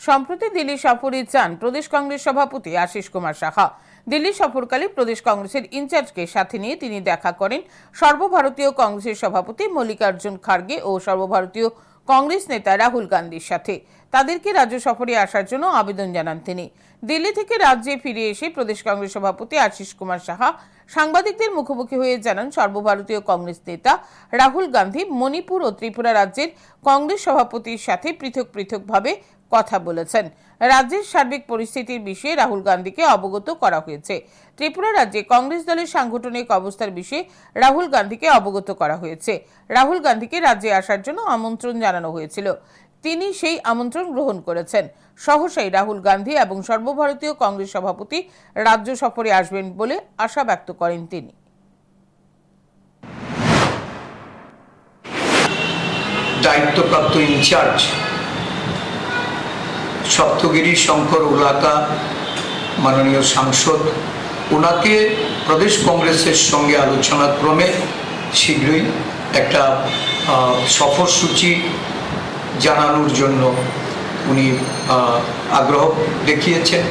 সম্প্রতি দিল্লি সফরে যান প্রদেশ কংগ্রেস সভাপতি আশিস কুমার সাহা। দিল্লি সফরকালে প্রদেশ কংগ্রেসের ইনচার্জকে সাথে নিয়ে তিনি দেখা করেন সর্বভারতীয় কংগ্রেসের সভাপতি মল্লিকার্জুন খার্গে ও সর্বভারতীয় কংগ্রেস নেতা রাহুল গান্ধীর সাথে। তাদেরকে রাজ্য সফরে আসার জন্য আবেদন জানান তিনি। দিল্লি থেকে রাজ্যে ফিরে এসে প্রদেশ কংগ্রেস সভাপতি আশিস কুমার সাহা সাংবাদিকদের মুখোমুখি হয়ে জানান সর্বভারতীয় কংগ্রেস নেতা রাহুল গান্ধী মণিপুর ও ত্রিপুরা রাজ্যের কংগ্রেস সভাপতির সাথে পৃথক পৃথকভাবে কথা বলেছেন। রাজ্যের সার্বিক পরিস্থিতির বিষয়ে রাহুল গান্ধীকে অবগত করা হয়েছে। ত্রিপুরা রাজ্যে কংগ্রেস দলের সাংগঠনিক অবস্থার বিষয়ে রাহুল গান্ধীকে অবগত করা হয়েছে। রাহুল গান্ধীকে রাজ্যে আসার জন্য আমন্ত্রণ জানানো হয়েছিল। তিনি সেই আমন্ত্রণ গ্রহণ করেছেন। সহসাই রাহুল গান্ধী এবং সর্বভারতীয় কংগ্রেস সভাপতি রাজ্য সফরে আসবেন বলে আশা ব্যক্ত করেন তিনি। দায়িত্বপ্রাপ্ত ইনচার্জ সপ্তগিরি শঙ্কর উলাকা মাননীয় সাংসদ। ওনাকে প্রদেশ কংগ্রেসের সঙ্গে আলোচনাক্রমে শীঘ্রই একটা সফর সফরসূচি জানানোর জন্য উনি আগ্রহ দেখিয়েছেন।